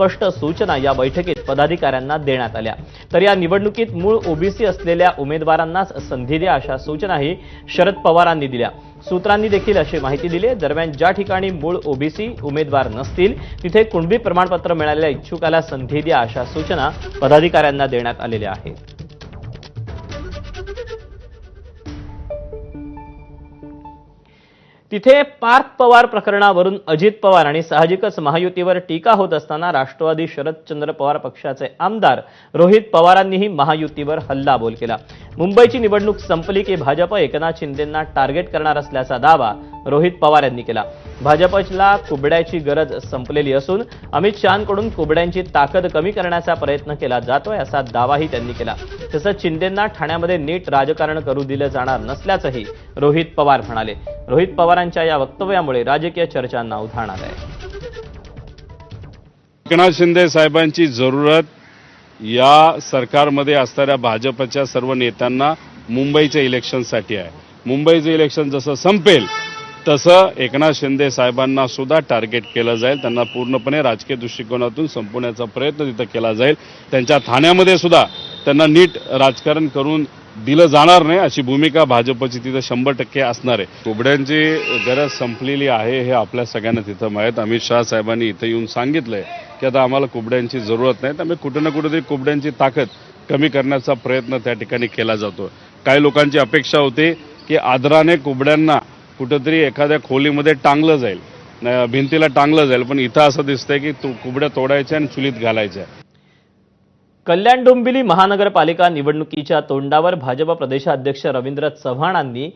स्पष्ट सूचना या बैठकीत पदाधिकाऱ्यांना देण्यात आल्या. तर या निवडणुकीत मूळ ओबीसी असलेल्या उमेदवारांनाच संधी द्या अशा सूचनाही शरद पवारांनी दिल्या. सूत्रांनी देखील अशी माहिती दिली दरम्यान ज्या ठिकाणी मूळ ओबीसी उमेदवार नसतील तिथे कुणबी प्रमाणपत्र मिळालेल्या इच्छुकाला संधी द्या अशा सूचना पदाधिकाऱ्यांना देण्यात आलेल्या आहेत. तिथे पार्थ पवार प्रकरणावरून अजित पवार आणि साहजिकच महायुतीवर टीका होत असताना राष्ट्रवादी शरदचंद्र पवार पक्षाचे आमदार रोहित पवारांनीही महायुतीवर हल्लाबोल केला. मुंबईची निवडणूक संपली की भाजप एकनाथ शिंदेंना टार्गेट करणार असल्याचा दावा रोहित पवार यांनी केला. भाजपला कुबड्याची गरज संपलेली असून अमित शहाकडून कुबड्यांची ताकद कमी करण्याचा प्रयत्न केला जातोय असा दावाही त्यांनी केला. तसंच शिंदेंना ठाण्यामध्ये नीट राजकारण करू दिलं जाणार नसल्याचंही रोहित पवार म्हणाले. रोहित पवारांच्या या वक्तव्यामुळे राजकीय चर्चांना उधाण आहे. एकनाथ शिंदे साहेबांची जरूरत या सरकारमध्ये असणाऱ्या भाजपच्या सर्व नेत्यांना मुंबईच्या इलेक्शनसाठी आहे. मुंबईचं इलेक्शन जसं संपेल तसं एकनाथ शिंदे साहेबांना सुद्धा टार्गेट केलं जाईल. त्यांना पूर्णपणे राजकीय दृष्टिकोनातून संपवण्याचा प्रयत्न तिथं केला जाईल. त्यांच्या ठाण्यामध्ये सुद्धा त्यांना नीट राजकारण करून दिलं जाणार नाही अशी भूमिका भाजपची तिथं शंभर टक्के असणार आहे. कुबड्यांची गरज संपलेली आहे हे आपल्या सगळ्यांना तिथं माहीत. अमित शहा साहेबांनी इथं येऊन सांगितलंय की आता आम्हाला कुबड्यांची जरूरत नाही. त्यामुळे कुठं ना कुठेतरी कुबड्यांची ताकद कमी करण्याचा प्रयत्न त्या ठिकाणी केला जातो. काही लोकांची अपेक्षा होती की आदराने कुबड्यांना कुठंतरी एखाद्या खोलीमध्ये टांगलं जाईल. भिंतीला टांगलं जाईल. पण इथं असं दिसतंय की तो कुबड्या तोडायच्या आणि चुलीत घालायच्या. कल्याण डोंबिवली महानगरपालिका निवडणुकीच्या तोंडावर भाजप प्रदेशाध्यक्ष रवींद्र चव्हाणांनी